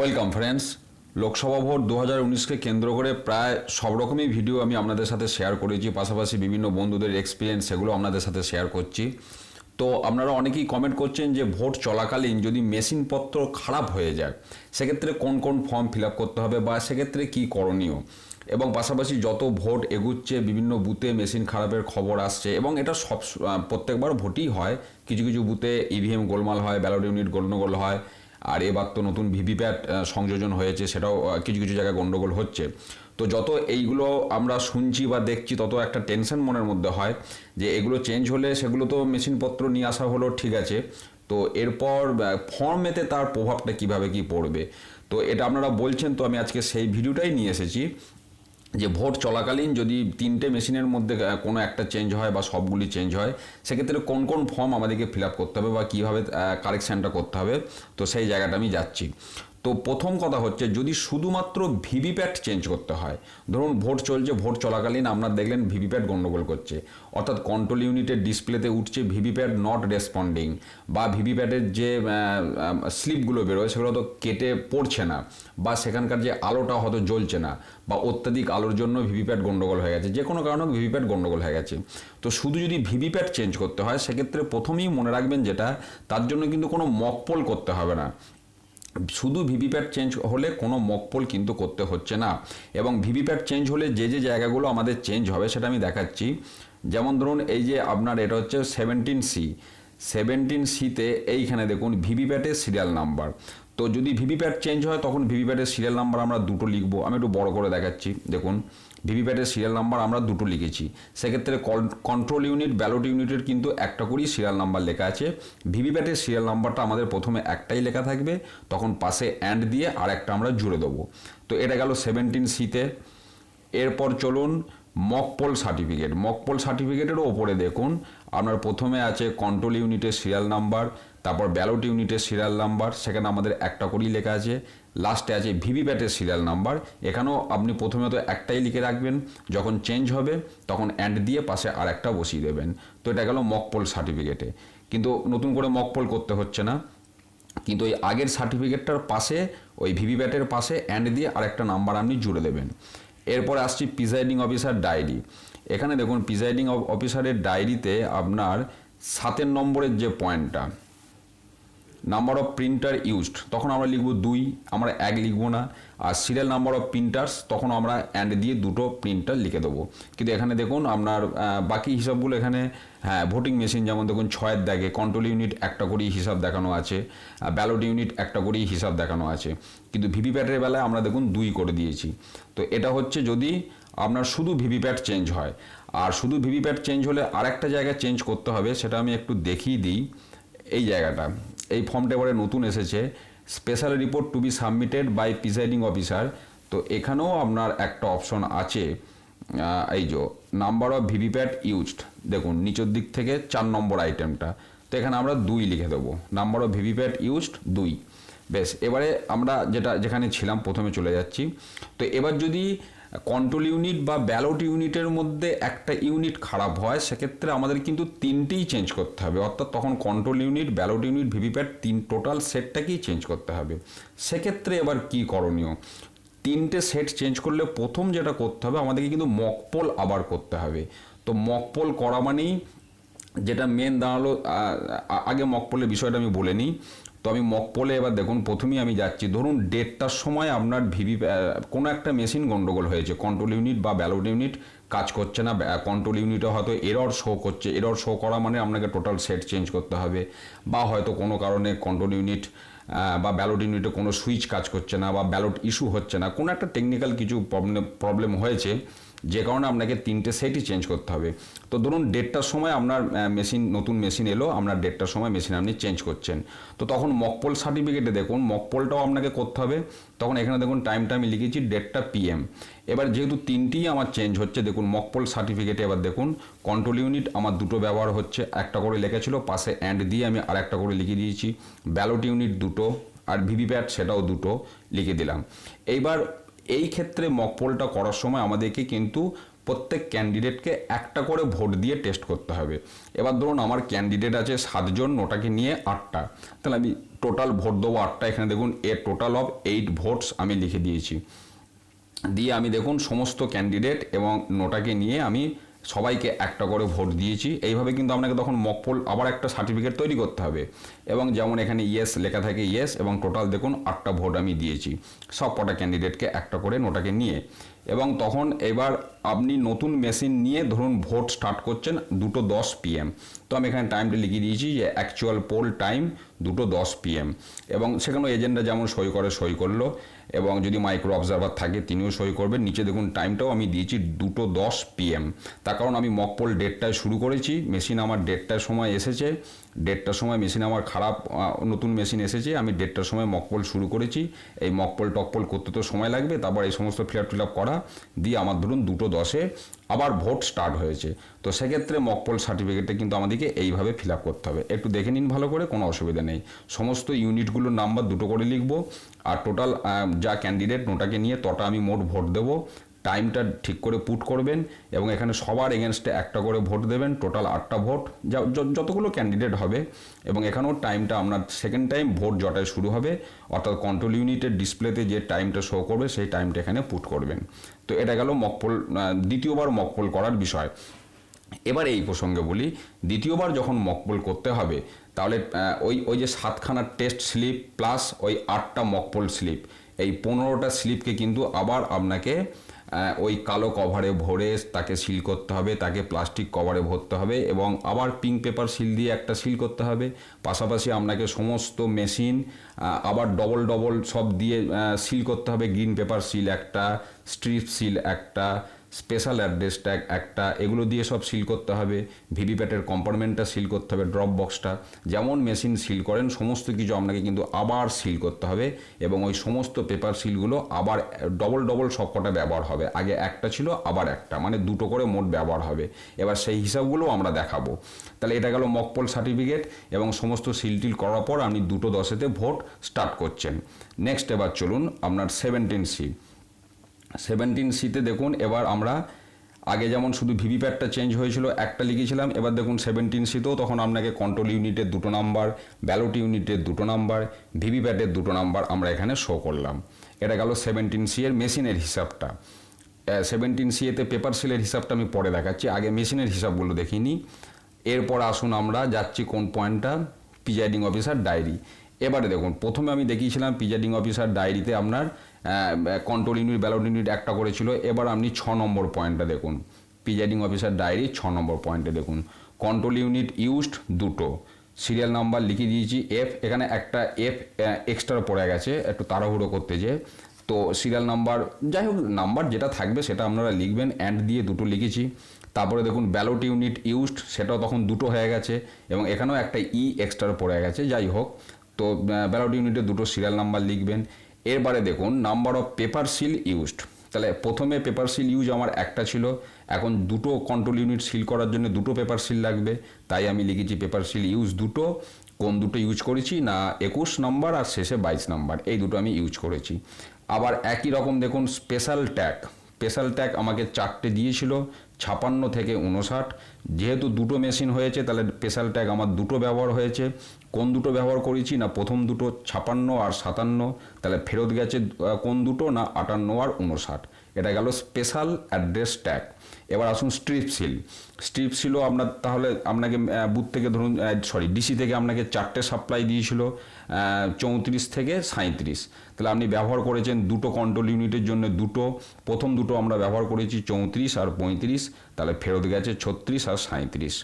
Welcome friends Lok Sabha vote দু হাজার উনিশকে কেন্দ্র করে প্রায় সব রকমই ভিডিও আমি আপনাদের সাথে শেয়ার করেছি, পাশাপাশি বিভিন্ন বন্ধুদের এক্সপিরিয়েন্স সেগুলো আপনাদের সাথে শেয়ার করছি। তো আপনারা অনেকেই কমেন্ট করছেন যে ভোট চলাকালীন যদি মেশিনপত্র খারাপ হয়ে যায়, সেক্ষেত্রে কোন কোন ফর্ম ফিল করতে হবে বা সেক্ষেত্রে কী করণীয়? এবং পাশাপাশি যত ভোট এগুচ্ছে, বিভিন্ন বুথে মেশিন খারাপের খবর আসছে এবং এটা সব প্রত্যেকবার ভোটই হয়। কিছু কিছু বুথে ইভিএম গোলমাল হয় ব্যালট ইউনিট গন্ডগোল হয় আর এবার তো নতুন ভিভিপ্যাট সংযোজন হয়েছে, সেটাও কিছু কিছু জায়গায় গণ্ডগোল হচ্ছে। তো যত এইগুলো আমরা শুনছি বা দেখছি, তত একটা টেনশন মনের মধ্যে হয় যে এগুলো চেঞ্জ হলে সেগুলো তো মেশিনপত্র নিয়ে আসা হলো, ঠিক আছে। তো এরপর ফর্মেতে তার প্রভাবটা কীভাবে কি পড়বে? তো এটা আপনারা বলছেন, তো আমি আজকে সেই ভিডিওটাই নিয়ে এসেছি। যে ভোট চলাকালীন যদি তিনটে মেশিনের মধ্যে কোনো একটা চেঞ্জ হয় বা সবগুলি চেঞ্জ হয়, সেক্ষেত্রে কোন কোন ফর্ম আমাদেরকে ফিল আপ করতে হবে বা কীভাবে কারেকশানটা করতে হবে? তো সেই জায়গাটা আমি যাচ্ছি। তো প্রথম কথা হচ্ছে যদি শুধুমাত্র ভিভিপ্যাট চেঞ্জ করতে হয়, ধরুন ভোট চলছে, ভোট চলাকালীন আপনার দেখলেন ভিভিপ্যাট গন্ডগোল করছে। অর্থাৎ কন্ট্রোল ইউনিটের ডিসপ্লেতে উঠছে ভিভিপ্যাট নট রেসপন্ডিং বা ভিভিপ্যাটের যে স্লিপগুলো বেরোয় সেগুলো তো কেটে পড়ছে না বা সেখানকার যে আলোটা হয়তো জ্বলছে না বা অত্যাধিক আলোর জন্য ভিভিপ্যাট গন্ডগোল হয়ে গেছে। যে কোনো কারণে ভিভিপ্যাট গন্ডগোল হয়ে গেছে। তো শুধু যদি ভিভিপ্যাট চেঞ্জ করতে হয়, সেক্ষেত্রে প্রথমেই মনে রাখবেন যেটা, তার জন্য কিন্তু কোনো মকপোল করতে হবে না। শুধু ভিভিপ্যাট চেঞ্জ হলে কোনো মকপোল কিন্তু করতে হচ্ছে না। এবং ভিভিপ্যাট চেঞ্জ হলে যে যে জায়গাগুলো আমাদের চেঞ্জ হবে সেটা আমি দেখাচ্ছি। যেমন ধরুন এই যে আপনার এটা হচ্ছে সেভেন্টিন সি সেভেন্টিন সিতে এইখানে দেখুন ভিভিপ্যাটের সিরিয়াল নাম্বার তো যদি ভিভিপ্যাট চেঞ্জ হয়, তখন ভিভিপ্যাটের সিরিয়াল নাম্বার আমরা দুটো লিখব। আমি একটু বড় করে দেখাচ্ছি, দেখুন। ভিভিপ্যাটের সিরিয়াল নাম্বার আমরা দুটো লিখেছি। সেক্ষেত্রে কন্ট্রোল ইউনিট ব্যালট ইউনিটের কিন্তু একটা করেই সিরিয়াল নাম্বার লেখা আছে। ভিভিপ্যাটের সিরিয়াল নাম্বারটা আমাদের প্রথমে একটাই লেখা থাকবে, তখন পাশে অ্যান্ড দিয়ে আর একটা আমরা জুড়ে দেবো। তো এটা গেল সেভেন্টিন সিতে এরপর চলুন মকপোল সার্টিফিকেট মকপোল সার্টিফিকেটেরও ওপরে দেখুন। আপনার প্রথমে আছে কন্ট্রোল ইউনিটের সিরিয়াল নাম্বার তারপর ব্যালট ইউনিটের সিরিয়াল নাম্বার সেখানে আমাদের একটা করেই লেখা আছে। লাস্টে আছে ভিভিপ্যাটের সিরিয়াল নাম্বার এখানেও আপনি প্রথমে তো একটাই লিখে রাখবেন। যখন চেঞ্জ হবে, তখন অ্যান্ড দিয়ে পাশে আর একটা বসিয়ে দেবেন। তো এটা গেল মকপল সার্টিফিকেটে কিন্তু নতুন করে মকপোল করতে হচ্ছে না। কিন্তু ওই আগের সার্টিফিকেটটার পাশে, ওই ভিভিপ্যাটের পাশে অ্যান্ড দিয়ে আরেকটা নাম্বার আপনি জুড়ে দেবেন। এরপরে আসছি প্রিজাইডিং অফিসার ডায়েরি এখানে দেখুন প্রিজাইডিং অফিসারের ডায়েরিতে আপনার সাতের নম্বরের যে পয়েন্টটা নাম্বার অফ প্রিন্টার ইউজড তখন আমরা লিখব দুই, আমরা এক লিখব না। আর সিরিয়াল নাম্বার অফ প্রিন্টার্স তখন আমরা অ্যান্ড দিয়ে দুটো প্রিন্টার লিখে দেবো। কিন্তু এখানে দেখুন, আপনার বাকি হিসাবগুলো এখানে হ্যাঁ ভোটিং মেশিন যেমন দেখুন, ছয়ের দাগে কন্ট্রোল ইউনিট একটা করেই হিসাব দেখানো আছে ব্যালট ইউনিট একটা করেই হিসাব দেখানো আছে। কিন্তু ভিভিপ্যাটের বেলায় আমরা দেখুন, দুই করে দিয়েছি। তো এটা হচ্ছে যদি আপনার শুধু ভিভিপ্যাট চেঞ্জ হয়। আর শুধু ভিভিপ্যাট চেঞ্জ হলে আরেকটা জায়গায় চেঞ্জ করতে হবে, সেটা আমি একটু দেখিয়ে দিই। এই জায়গাটা। এই ফর্মটা এবারে নতুন এসেছে। Special report to be submitted by presiding officer তো এখানেও আপনার একটা অপশন আছে। এই যে নাম্বার অফ ভিভিপ্যাট ইউজড দেখুন, নিচের দিক থেকে চার নম্বর আইটেমটা তো এখানে আমরা দুই লিখে দেবো। নাম্বার অফ ভিভিপ্যাট ইউজড দুই। বেশ, এবারে আমরা যেটা, যেখানে ছিলাম, প্রথমে চলে যাচ্ছি। তো এবার যদি কন্ট্রোল ইউনিট বা ব্যালট ইউনিটের মধ্যে একটা ইউনিট খারাপ হয়, সেক্ষেত্রে আমাদের কিন্তু তিনটেই চেঞ্জ করতে হবে। অর্থাৎ তখন control unit ballot unit VVPAT তিন টোটাল সেটটাকেই চেঞ্জ করতে হবে। সেক্ষেত্রে এবার কি করণীয়? তিনটে সেট চেঞ্জ করলে প্রথম যেটা করতে হবে, আমাদেরকে কিন্তু মকপোল আবার করতে হবে। তো মকপোল করা মানেই যেটা মেন দাঁড়াল আগে মকপোলের বিষয়টা আমি বলে নিই। তো আমি মকপোলে এবার দেখুন, প্রথমেই আমি যাচ্ছি। ধরুন ডেটটার সময় আপনার ভিভি কোনো একটা মেশিন গন্ডগোল হয়েছে। কন্ট্রোল ইউনিট বা ব্যালট ইউনিট কাজ করছে না কন্ট্রোল ইউনিটে হয়তো এরর শো করছে। এরর শো করা মানে আপনাকে টোটাল সেট চেঞ্জ করতে হবে। বা হয়তো কোনো কারণে কন্ট্রোল ইউনিট বা ব্যালট ইউনিটে কোনো সুইচ কাজ করছে না, বা ব্যালট ইস্যু হচ্ছে না। কোনো একটা টেকনিক্যাল কিছু প্রবলেম প্রবলেম হয়েছে। যে কারণে আপনাকে তিনটে সেটই চেঞ্জ করতে হবে। তো ধরুন ডেটটার সময় আপনার মেশিন নতুন মেশিন এলো, আপনার ডেটটার সময় মেশিন আপনি চেঞ্জ করছেন। তো তখন মকপোল সার্টিফিকেটে দেখুন মকপোলটাও আপনাকে করতে হবে। তখন এখানে দেখুন টাইমটা আমি লিখেছি ডেটটা পিএম এবার যেহেতু তিনটিই আমার চেঞ্জ হচ্ছে, দেখুন মকপোল সার্টিফিকেটে এবার দেখুন কন্ট্রোল ইউনিট আমার দুটো ব্যবহার হচ্ছে, একটা করে লেখেছিল পাশে অ্যান্ড দিয়ে আমি আর একটা করে লিখে দিয়েছি। ব্যালট ইউনিট দুটো, আর ভিভিপ্যাট সেটাও দুটো লিখে দিলাম। এইবার এই ক্ষেত্রে মকপোলটা করার সময় আমাদেরকে কিন্তু প্রত্যেক ক্যান্ডিডেটকে একটা করে ভোট দিয়ে টেস্ট করতে হবে। এবার ধরুন আমার ক্যান্ডিডেট আছে সাতজন, ওটাকে নিয়ে আটটা। তাহলে আমি টোটাল ভোট দেবো আটটা। এখানে দেখুন a total of eight votes আমি লিখে দিয়েছি। দিয়ে আমি দেখুন সমস্ত ক্যান্ডিডেট এবং নোটাকে নিয়ে আমি সবাইকে একটা করে ভোট দিয়েছি। এইভাবে কিন্তু আপনাকে তখন মকপোল আবার একটা সার্টিফিকেট তৈরি করতে হবে। এবং যেমন এখানে ইয়েস লেখা থাকে ইয়েস এবং টোটাল দেখুন আটটা ভোট আমি দিয়েছি। সব কটা ক্যান্ডিডেটকে একটা করে নোটাকে নিয়ে। এবং তখন এবার আপনি নতুন মেশিন নিয়ে ধরুন ভোট স্টার্ট করছেন দুটো দশ পিএম তো আমি এখানে টাইমটা লিখিয়ে দিয়েছি যে অ্যাকচুয়াল পোল টাইম দুটো দশ পিএম এবং সেখানেও এজেন্ডা যেমন সই করে সই করল। এবং যদি মাইক্রো অবজারভার থাকে, তিনিও সই করবেন। নিচে দেখুন টাইমটাও আমি দিয়েছি দুটো দশ পিএম তার কারণ আমি মকপোল ডেটটায় শুরু করেছি। মেশিন আমার ডেটটার সময় এসেছে। ডেটটার সময় মেশিন আমার খারাপ নতুন মেশিন এসেছে, আমি দেড়টার সময় মকপোল শুরু করেছি। এই মকপোল টকপোল করতে তো সময় লাগবে, তারপর এই সমস্ত ফিল আপ আপ করা দিয়ে আমার ধরুন দুটো দশে আবার ভোট স্টার্ট হয়েছে। তো সেক্ষেত্রে মকপোল সার্টিফিকেটটা কিন্তু আমাদেরকে এইভাবে ফিল আপ করতে হবে। একটু দেখে নিন ভালো করে, কোনো অসুবিধা নেই। সমস্ত ইউনিটগুলোর নাম্বার দুটো করে লিখব, আর টোটাল যা ক্যান্ডিডেট নোটাকে নিয়ে তটা আমি মোট ভোট দেবো। টাইমটা ঠিক করে পুট করবেন এবং এখানে সবার এগেনস্টে একটা করে ভোট দেবেন টোটাল আটটা ভোট যতগুলো ক্যান্ডিডেট হবে এবং এখানেও টাইমটা আপনার সেকেন্ড টাইম ভোট জটায় শুরু হবে, অর্থাৎ কন্ট্রোল ইউনিটের ডিসপ্লেতে যে টাইমটা শো করবে, সেই টাইমটা এখানে পুট করবেন। তো এটা গেল মকপোল দ্বিতীয়বার মকপোল করার বিষয়। এবার এই প্রসঙ্গে বলি, দ্বিতীয়বার যখন মকপোল করতে হবে, তাহলে ওই ওই যে সাতখানা টেস্ট স্লিপ প্লাস ওই আটটা মকপোল স্লিপ এই পনেরোটা স্লিপকে কিন্তু আবার আপনাকে ওই কালো কভারে ভরে তাকে সিল করতে হবে, তাকে প্লাস্টিক কভারে ভরতে হবে এবং আবার পিঙ্ক পেপার সিল দিয়ে একটা সিল করতে হবে। পাশাপাশি আপনাকে সমস্ত মেশিন আবার ডবল ডবল সব দিয়ে সিল করতে হবে। গ্রিন পেপার সিল একটা স্ট্রিপ সিল একটা স্পেশাল অ্যাড্রেস ট্যাগ একটা, এগুলো দিয়ে সব সিল করতে হবে। ভিভিপ্যাটের কম্পার্টমেন্টটা সিল করতে হবে ড্রপ বক্সটা যেমন মেশিন সিল করেন, সমস্ত কিছু আপনাকে কিন্তু আবার সিল করতে হবে এবং ওই সমস্ত পেপার সিলগুলো আবার ডবল ডবল সব কটা ব্যবহার হবে। আগে একটা ছিল, আবার একটা মানে দুটো করে মোট ব্যবহার হবে। এবার সেই হিসাবগুলো আমরা দেখাবো। তাহলে এটা গেল মকপল সার্টিফিকেট এবং সমস্ত সিল টিল করার পর আপনি দুটো দশেতে ভোট স্টার্ট করছেন। নেক্সট এবার চলুন আপনার সেভেন্টিন সি সেভেন্টিন সিতে দেখুন, এবার আমরা আগে যেমন শুধু ভিভিপ্যাটটা চেঞ্জ হয়েছিল, একটা লিখেছিলাম, এবার দেখুন সেভেন্টিন সিতেও তখন আপনাকে কন্ট্রোল ইউনিটের দুটো নাম্বার ব্যালট ইউনিটের দুটো নাম্বার ভিভিপ্যাটের দুটো নাম্বার আমরা এখানে শো করলাম। এটা গেল সেভেন্টিন সি এর মেশিনের হিসাবটা। সেভেন্টিন সি এতে পেপার সিলের হিসাবটা আমি পরে দেখাচ্ছি, আগে মেশিনের হিসাবগুলো দেখিনি। এরপর আসুন আমরা, যাচ্ছি কোন পয়েন্টটা প্রিজাইডিং অফিসার ডায়েরি এবারে দেখুন, প্রথমে আমি দেখিয়েছিলাম প্রিজাইডিং অফিসার ডায়েরিতে আপনার কন্ট্রোল ইউনিট ব্যালট ইউনিট একটা করেছিল, এবার আপনি ছ নম্বর পয়েন্টটা দেখুন প্রিজাইডিং অফিসার ডায়েরি ছ নম্বর পয়েন্টে দেখুন কন্ট্রোল ইউনিট ইউজড দুটো সিরিয়াল নাম্বার লিখে দিয়েছি এফ এখানে একটা এফ এক্সট্রা পড়ে গেছে, একটু তাড়াহুড়ো করতে যে তো সিরিয়াল নাম্বার যাই হোক নাম্বার যেটা থাকবে সেটা আপনারা লিখবেন অ্যান্ড দিয়ে দুটো লিখেছি, তারপরে দেখুন ব্যালট ইউনিট ইউজড সেটাও তখন দুটো হয়ে গেছে, এবং এখানেও একটা ই এক্সট্রা পড়ে গেছে, যাই হোক তো ব্যালট ইউনিটে দুটো সিরিয়াল নাম্বার লিখবেন। এরবারে দেখুন number of paper seal used তাহলে প্রথমে পেপার সিল ইউজ আমার একটা ছিল। এখন দুটো কন্ট্রোল ইউনিট সিল করার জন্য দুটো পেপার সিল লাগবে। তাই আমি লিখেছি পেপার সিল ইউজ দুটো। কোন দুটো ইউজ করেছি? না, একুশ নাম্বার আর শেষে বাইশ নাম্বার এই দুটো আমি ইউজ করেছি। আবার একই রকম দেখুন স্পেশাল ট্যাগ স্পেশাল ট্যাগ আমাকে চারটে দিয়েছিল, ছাপান্ন থেকে উনষাট যেহেতু দুটো মেশিন হয়েছে, তাহলে স্পেশাল ট্যাগ আমার দুটো ব্যবহার হয়েছে। কোন দুটো ব্যবহার করেছি? না প্রথম দুটো ছাপান্ন আর সাতান্ন। তাহলে ফেরত গেছে কোন দুটো? না আটান্ন আর উনষাট এটা গেল স্পেশাল অ্যাড্রেস ট্যাগ এবার আসুন স্ট্রিপ সিল স্ট্রিপ সিলও আপনার তাহলে আপনাকে বুথ থেকে ধরুন সরি ডিসি থেকে আপনাকে চারটে সাপ্লাই দিয়েছিল চৌত্রিশ থেকে সাঁত্রিশ তাহলে আপনি ব্যবহার করেছেন দুটো কন্ট্রোল ইউনিটের জন্য দুটো। প্রথম দুটো আমরা ব্যবহার করেছি চৌত্রিশ আর পঁয়ত্রিশ। তাহলে ফেরত গেছে ছত্রিশ আর সাঁত্রিশ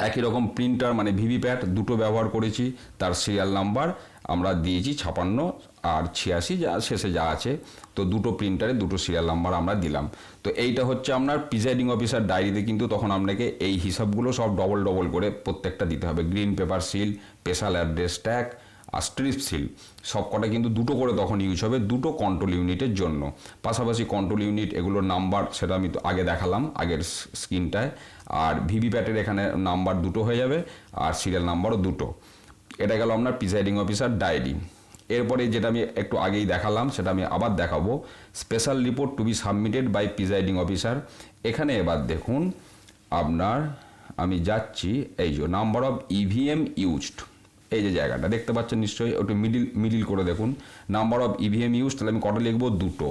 একই রকম প্রিন্টার মানে ভিভিপ্যাট দুটো ব্যবহার করেছি। তার সিরিয়াল নাম্বার আমরা দিয়েছি ছাপান্ন আর ছিয়াশি যা শেষে যা আছে। তো দুটো প্রিন্টারে দুটো সিরিয়াল নাম্বার আমরা দিলাম। তো এইটা হচ্ছে আপনার প্রিজাইডিং অফিসার ডায়েরিতে কিন্তু তখন আপনাকে এই হিসাবগুলো সব ডবল ডবল করে প্রত্যেকটা দিতে হবে। Green paper seal special address tag আর স্ট্রিপ সিল সব কটা কিন্তু দুটো করে তখন ইউজ হবে, দুটো কন্ট্রোল ইউনিটের জন্য। পাশাপাশি কন্ট্রোল ইউনিট এগুলোর নাম্বার সেটা আমি আগে দেখালাম, আগের স্ক্রিনটায় আর ভিভিপ্যাটের এখানে নাম্বার দুটো হয়ে যাবে, আর সিরিয়াল নাম্বারও দুটো। এটা গেল আপনার প্রিসাইডিং অফিসার ডায়েরি এরপরে যেটা আমি একটু আগেই দেখালাম, সেটা আমি আবার দেখাবো। Special report to be submitted by presiding officer এখানে এবার দেখুন, আপনার আমি যাচ্ছি, এই যে নাম্বার অফ ইভিএম ইউজড এই যে জায়গাটা, দেখতে পাচ্ছেন নিশ্চয়ই, একটু মিডিল মিডিল করে দেখুন। নাম্বার অফ ইভিএম ইউজ তাহলে আমি কটা লিখব? দুটো।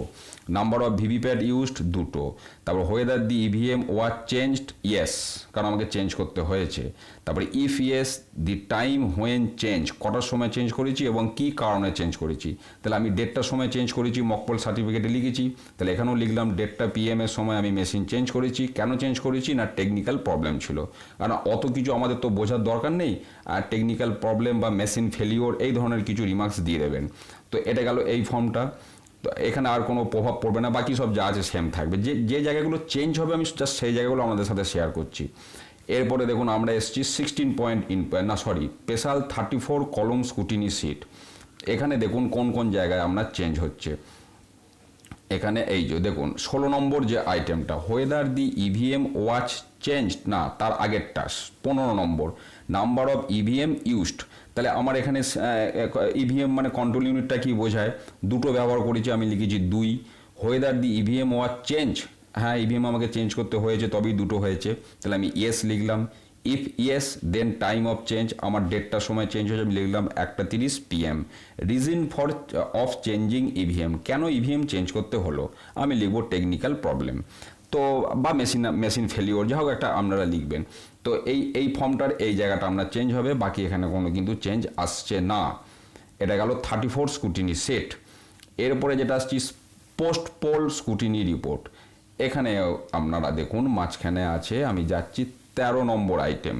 নাম্বার অফ ভিভিপ্যাট ইউজড দুটো। তারপর whether the EVM were changed yes কারণ আমাকে চেঞ্জ করতে হয়েছে। তারপরে if yes the time when change কটার সময় চেঞ্জ করেছি এবং কি কারণে চেঞ্জ করেছি। তাহলে আমি ডেটটার সময় চেঞ্জ করেছি মকপল সার্টিফিকেটে লিখেছি। তাহলে এখানেও লিখলাম ডেটটা পিএম এর সময় আমি মেশিন চেঞ্জ করেছি। কেন চেঞ্জ করেছি? না টেকনিক্যাল প্রবলেম ছিল। কারণ অত কিছু আমাদের তো বোঝার দরকার নেই, আর টেকনিক্যাল প্রবলেম বা মেশিন ফেলিওর এই ধরনের কিছু রিমার্কস দিয়ে দেবেন। তো এটা গেল এই ফর্মটা তো এখানে আর কোনো প্রভাব পড়বে না, বাকি সব যা আছে সেম থাকবে। যে যে জায়গাগুলো চেঞ্জ হবে, আমি জাস্ট সেই জায়গাগুলো আমাদের সাথে শেয়ার করছি। এরপরে দেখুন, আমরা এসছি সিক্সটিন পয়েন্ট ইন না সরি স্পেশাল থার্টি ফোর কলম স্কুটিনি সিট এখানে দেখুন কোন কোন জায়গায় আমরা চেঞ্জ হচ্ছে। এখানে এই যে, দেখুন, ষোলো নম্বর যে আইটেমটা whether the EVM was change না, তার আগেরটা, পনেরো নম্বর নাম্বার অফ ইভিএম ইউজড তাহলে আমার এখানে ইভিএম মানে কন্ট্রোল ইউনিটটা কি বোঝায়? দুটো ব্যবহার করেছি, আমি লিখেছি দুই। Whether the EVM was change হ্যাঁ ইভিএম আমাকে চেঞ্জ করতে হয়েছে, তবেই দুটো হয়েছে। তাহলে আমি ইয়েস লিখলাম। If yes then time of change আমার ডেটটার সময় চেঞ্জ হয়েছে আমি লিখলাম একটা তিরিশ PM reason for of changing EVM কেন ইভিএম চেঞ্জ করতে হলো? আমি লিখব টেকনিক্যাল প্রবলেম তো, বা মেশিন মেশিন ফেলিওর যা হোক একটা আপনারা লিখবেন। তো এই এই ফর্মটার এই জায়গাটা আপনার চেঞ্জ হবে, বাকি এখানে কোনো কিন্তু চেঞ্জ আসছে না। এটা গেল থার্টি ফোর স্কুটিনি সেট এরপরে যেটা আসছি পোস্ট পোল স্কুটিনি রিপোর্ট এখানে আপনারা দেখুন, মাঝখানে আছে, আমি যাচ্ছি তেরো নম্বর আইটেম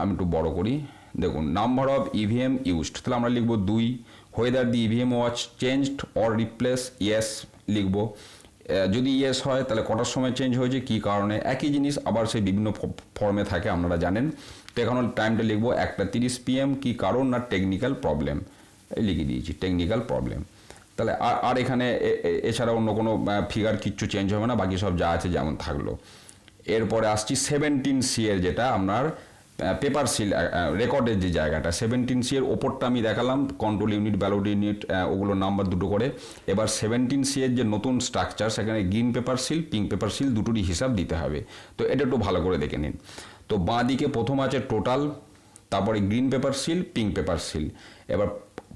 আমি একটু বড় করি। দেখুন নাম্বার অফ ইভিএম ইউজড তাহলে আমরা লিখব দুই। Whether the EVM was changed or replace yes লিখব। যদি ইয়েস হয়, তাহলে কটার সময় চেঞ্জ হয়েছে, কী কারণে? একই জিনিস আবার সেই বিভিন্ন ফর্মে থাকে, আপনারা জানেন। তো এখন টাইমটা লিখব একটা তিরিশ পিএম কী কারণ না টেকনিক্যাল প্রবলেম লিখে দিয়েছি টেকনিক্যাল প্রবলেম তাহলে আর এখানে এছাড়া অন্য কোনো ফিগার কিচ্ছু চেঞ্জ হবে না, বাকি সব যা আছে যেমন থাকল। এরপরে আসছি সেভেন্টিন সি এর যেটা আপনার পেপার সিল রেকর্ডের যে জায়গাটা। সেভেন্টিন সি এর ওপরটা আমি দেখালাম কন্ট্রোল ইউনিট ব্যালট ইউনিট ওগুলো নাম্বার দুটো করে। এবার সেভেন্টিন সি এর যে নতুন স্ট্রাকচার সেখানে green paper seal pink paper seal দুটোরই হিসাব দিতে হবে। তো এটা একটু ভালো করে দেখে নিন। তো বাঁ দিকে প্রথম আছে টোটাল তারপরে green paper seal pink paper seal এবার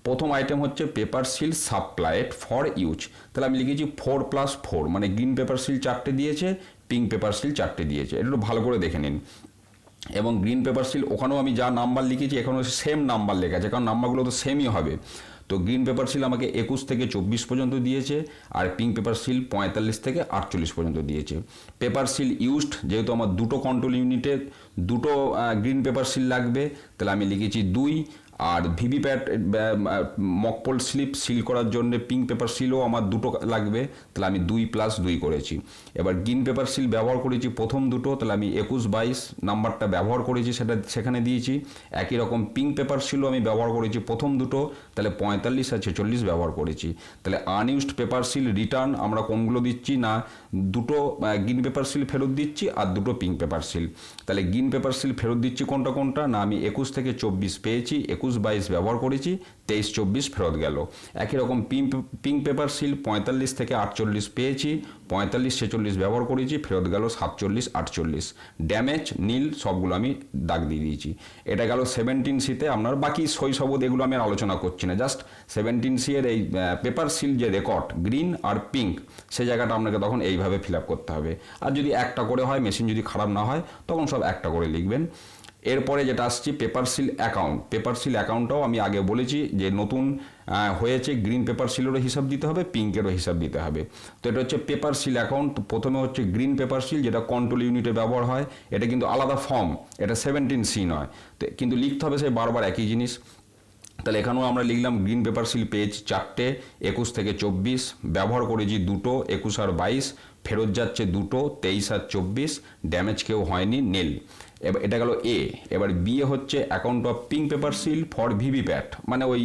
প্রথম আইটেম হচ্ছে paper seal supplied for use তাহলে আমি লিখেছি ফোর প্লাস ফোর মানে গ্রিন পেপার সিল চারটে দিয়েছে পিঙ্ক পেপার সিল চারটে দিয়েছে। এটা একটু ভালো করে দেখে নিন। এবং গ্রিন পেপার সিল ওখানেও আমি যা নাম্বার লিখেছি, এখানেও সেম নাম্বার লেখা আছে, কারণ নাম্বারগুলো তো সেমই হবে। তো গ্রিন পেপার সিল আমাকে একুশ থেকে চব্বিশ পর্যন্ত দিয়েছে, আর পিঙ্ক পেপার সিল পঁয়তাল্লিশ থেকে আটচল্লিশ পর্যন্ত দিয়েছে। পেপার সিল ইউজড যেহেতু আমার দুটো কন্ট্রোল ইউনিটে দুটো গ্রিন পেপার সিল লাগবে, তাহলে আমি লিখেছি দুই আর VVPAT mock poll slip seal করার জন্য পিঙ্ক পেপার সিলও আমার দুটো লাগবে, তাহলে আমি দুই প্লাস দুই করেছি। এবার গ্রিন পেপার সিল ব্যবহার করেছি প্রথম দুটো, তাহলে আমি একুশ বাইশ নাম্বারটা ব্যবহার করেছি সেটা, সেখানে দিয়েছি। একই রকম পিঙ্ক পেপার সিলও আমি ব্যবহার করেছি প্রথম দুটো তাহলে পঁয়তাল্লিশ আর ছেচল্লিশ ব্যবহার করেছি। তাহলে আনইউজড পেপার সিল রিটার্ন আমরা কোনগুলো দিচ্ছি না, দুটো গ্রিন পেপার সিল ফেরত দিচ্ছি আর দুটো পিঙ্ক পেপার সিল তাহলে গ্রিন পেপার সিল ফেরত দিচ্ছি কোনটা কোনটা? না, আমি একুশ থেকে চব্বিশ পেয়েছি, একুশ বাইশ ব্যবহার করেছি, তেইশ, চব্বিশ ফেরত গেল। একই রকম পিঙ্ক পেপার সিল পঁয়তাল্লিশ থেকে আটচল্লিশ পেয়েছি পঁয়তাল্লিশ, ছেচল্লিশ ব্যবহার করেছি, ফেরত গেল সাতচল্লিশ, আটচল্লিশ। ড্যামেজ নীল, সবগুলো আমি দাগ দিয়ে দিয়েছি। এটা গেল সেভেন্টিন সিতে আপনার বাকি শৈশবোধ এগুলো আমি আলোচনা করছি না। জাস্ট সেভেন্টিন সি এর এই পেপার সিল যে রেকর্ড গ্রিন আর পিঙ্ক সে জায়গাটা আপনাকে তখন এইভাবে ফিল আপ করতে হবে। আর যদি একটা করে হয় মেশিন যদি খারাপ না হয়, তখন সব একটা করে লিখবেন। এরপরে যেটা আসছি paper seal account paper seal অ্যাকাউন্টটাও আমি আগে বলেছি যে নতুন হয়েছে গ্রিন পেপার সিলেরও হিসাব দিতে হবে পিঙ্কেরও হিসাব দিতে হবে। তো এটা হচ্ছে পেপার সিল অ্যাকাউন্ট প্রথমে হচ্ছে গ্রিন পেপার সিল যেটা কন্ট্রোল ইউনিটে ব্যবহার হয়, এটা কিন্তু আলাদা ফর্ম এটা সেভেন্টিন সি নয়। তো কিন্তু লিখতে হবে সেই বারবার একই জিনিস। তাহলে এখানেও আমরা লিখলাম গ্রিন পেপার সিল পেজ চারটে, একুশ থেকে চব্বিশ, ব্যবহার করেছি দুটো, একুশ আর বাইশ, ফেরত যাচ্ছে দুটো, তেইশ আর চব্বিশ ড্যামেজ কেউ হয়নি নীল এবার এটা গেল এ এবার বি হচ্ছে account of pink paper seal for VVPAT মানে ওই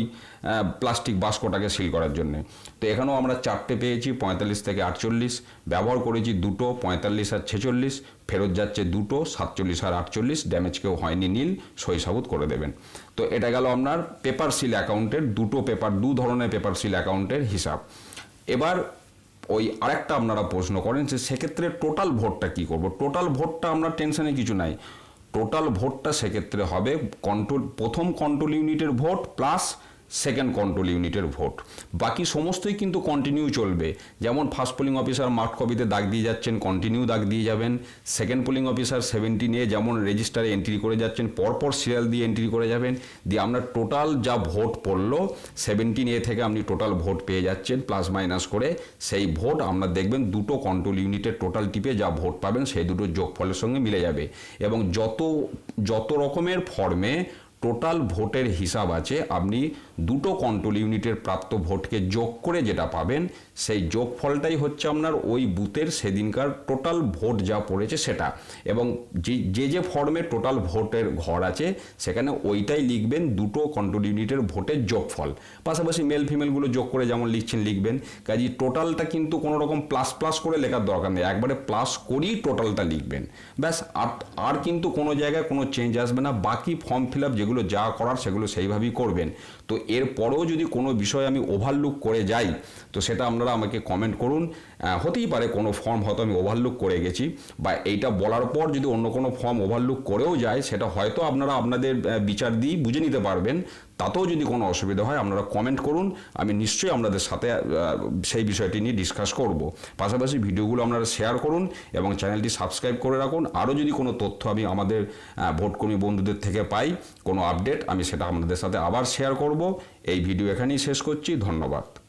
প্লাস্টিক বাস্কটাকে সিল করার জন্য। তো এখানেও আমরা চারটে পেয়েছি, পঁয়তাল্লিশ থেকে আটচল্লিশ, ব্যবহার করেছি দুটো, পঁয়তাল্লিশ আর ছেচল্লিশ, ফেরত যাচ্ছে দুটো, সাতচল্লিশ আর আটচল্লিশ ড্যামেজ কেউ হয়নি নীল, সই সাবুত করে দেবেন। তো এটা গেল আপনার পেপার সিল অ্যাকাউন্টের দুটো পেপার দু ধরনের পেপার সিল অ্যাকাউন্টের হিসাব। এবার ওই আরেকটা আপনারা প্রশ্ন করেন যে সেক্ষেত্রে টোটাল ভোটটা কি করব? টোটাল ভোটটা আমরা টেনশনে কিছু নাই। টোটাল ভোটটা সেক্ষেত্রে হবে। কন্ট্রোল প্রথম কন্ট্রোল ইউনিটের ভোট প্লাস সেকেন্ড কন্ট্রোল ইউনিটের ভোট বাকি সমস্তই কিন্তু কন্টিনিউ চলবে। যেমন ফার্স্ট পোলিং অফিসার মাঠ কপিতে দাগ দিয়ে যাচ্ছেন কন্টিনিউ দাগ দিয়ে যাবেন। সেকেন্ড পোলিং অফিসার সেভেন্টি নিয়ে যেমন রেজিস্টারে এন্ট্রি করে যাচ্ছেন, পরপর সিরিয়াল দিয়ে এন্ট্রি করে যাবেন। দিয়ে আপনার টোটাল যা ভোট পড়ল সেভেন্টিন এ থেকে আপনি টোটাল ভোট পেয়ে যাচ্ছেন প্লাস মাইনাস করে সেই ভোট আপনার দেখবেন দুটো কন্ট্রোল ইউনিটের টোটাল টিপে যা ভোট পাবেন, সেই দুটো যোগফলের সঙ্গে মিলে যাবে। এবং যত যত রকমের ফর্মে টোটাল ভোটের হিসাব আছে, আপনি দুটো কন্ট্রোল ইউনিটের প্রাপ্ত ভোটকে যোগ করে যেটা পাবেন, সেই যোগফলটাই হচ্ছে আপনার ওই বুথের সেদিনকার টোটাল ভোট যা পড়েছে সেটা। এবং যে যে ফর্মে টোটাল ভোটের ঘর আছে, সেখানে ওইটাই লিখবেন দুটো কন্ট্রোল ইউনিটের ভোটের যোগফল। পাশাপাশি মেল ফিমেলগুলো যোগ করে যেমন লিখছেন, লিখবেন। কাজে টোটালটা কিন্তু কোনো রকম প্লাস প্লাস করে লেখার দরকার নেই। একবারে প্লাস করেই টোটালটা লিখবেন। ব্যাস, আর আর কিন্তু কোনো জায়গায় কোনো চেঞ্জ আসবে না। বাকি ফর্ম ফিল আপ যেগুলো যা করার সেগুলো সেইভাবেই করবেন। তো এরপরেও যদি কোনো বিষয় আমি ওভারলুক করে যাই, তো সেটা আপনারা আমাকে কমেন্ট করুন। হতেই পারে কোনো ফর্ম হয়তো আমি ওভারলুক করে গেছি, বা এইটা বলার পর যদি অন্য কোনো ফর্ম ওভারলুক করেও যায়, সেটা হয়তো আপনারা আপনাদের বিচার দিয়েই বুঝে নিতে পারবেন। তাতেও যদি কোনো অসুবিধা হয়, আপনারা কমেন্ট করুন। আমি নিশ্চয়ই আপনাদের সাথে সেই বিষয়টি নিয়ে ডিসকাস করব। পাশাপাশি ভিডিওগুলো আপনারা শেয়ার করুন এবং চ্যানেলটি সাবস্ক্রাইব করে রাখুন। আরও যদি কোনো তথ্য আমি আমাদের ভোটকর্মী বন্ধুদের থেকে পাই, কোনো আপডেট আমি সেটা আপনাদের সাথে আবার শেয়ার করব। এই ভিডিও এখানেই শেষ করছি। ধন্যবাদ।